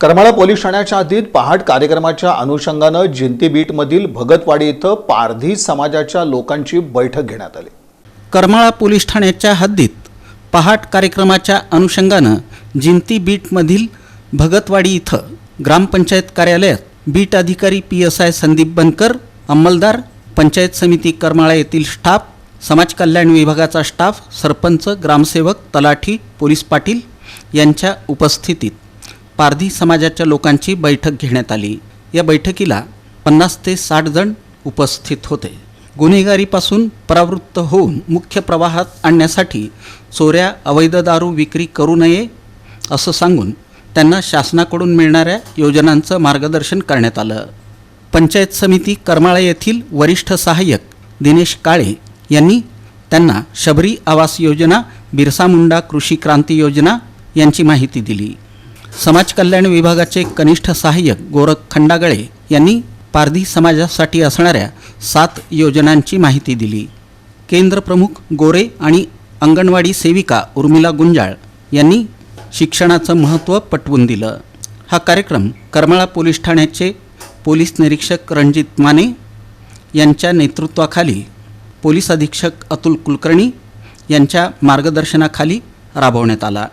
Karmala police ठाण्याच्या हद्दीत पहाट कार्यक्रमाच्या अनुषंगानं जिंती बीटमधील भगतवाडी इथं पारधी समाजाच्या लोकांची बैठक घेण्यात आली. करमाळा पोलीस ठाण्याच्या हद्दीत पहाट कार्यक्रमाच्या अनुषंगानं जिंती बीटमधील भगतवाडी इथं ग्रामपंचायत कार्यालयात बीट अधिकारी P S I Sandeep Bankar अंमलदार panchayat समिती करमाळा येथील स्टाफ समाज कल्याण विभागाचा स्टाफ सरपंच ग्रामसेवक तलाठी पोलीस पाटील यांच्या उपस्थितीत पारधी समाजाच्या लोकांची बैठक घेण्यात आली. या बैठकीला पन्नास ते साठ जण उपस्थित होते. गुन्हेगारीपासून परावृत्त होऊन मुख्य प्रवाहात आणण्यासाठी चोऱ्या अवैध दारू विक्री करू नये असं सांगून त्यांना शासनाकडून मिळणाऱ्या योजनांचं मार्गदर्शन करण्यात आलं. पंचायत समिती करमाळा येथील वरिष्ठ सहाय्यक दिनेश काळे यांनी त्यांना शबरी आवास योजना बिरसा मुंडा कृषी क्रांती योजना यांची माहिती दिली. समाज कल्याण विभागाचे कनिष्ठ सहाय्यक गोरख खंडागळे यांनी पारधी समाजासाठी असणाऱ्या सात योजनांची माहिती दिली. केंद्र प्रमुख गोरे आणि अंगणवाडी सेविका उर्मिला गुंजाळ यांनी शिक्षणाचं महत्त्व पटवून दिलं. हा कार्यक्रम करमाळा पोलीस ठाण्याचे पोलीस निरीक्षक रणजित माने यांच्या नेतृत्वाखाली पोलीस अधीक्षक अतुल कुलकर्णी यांच्या मार्गदर्शनाखाली राबवण्यात आला.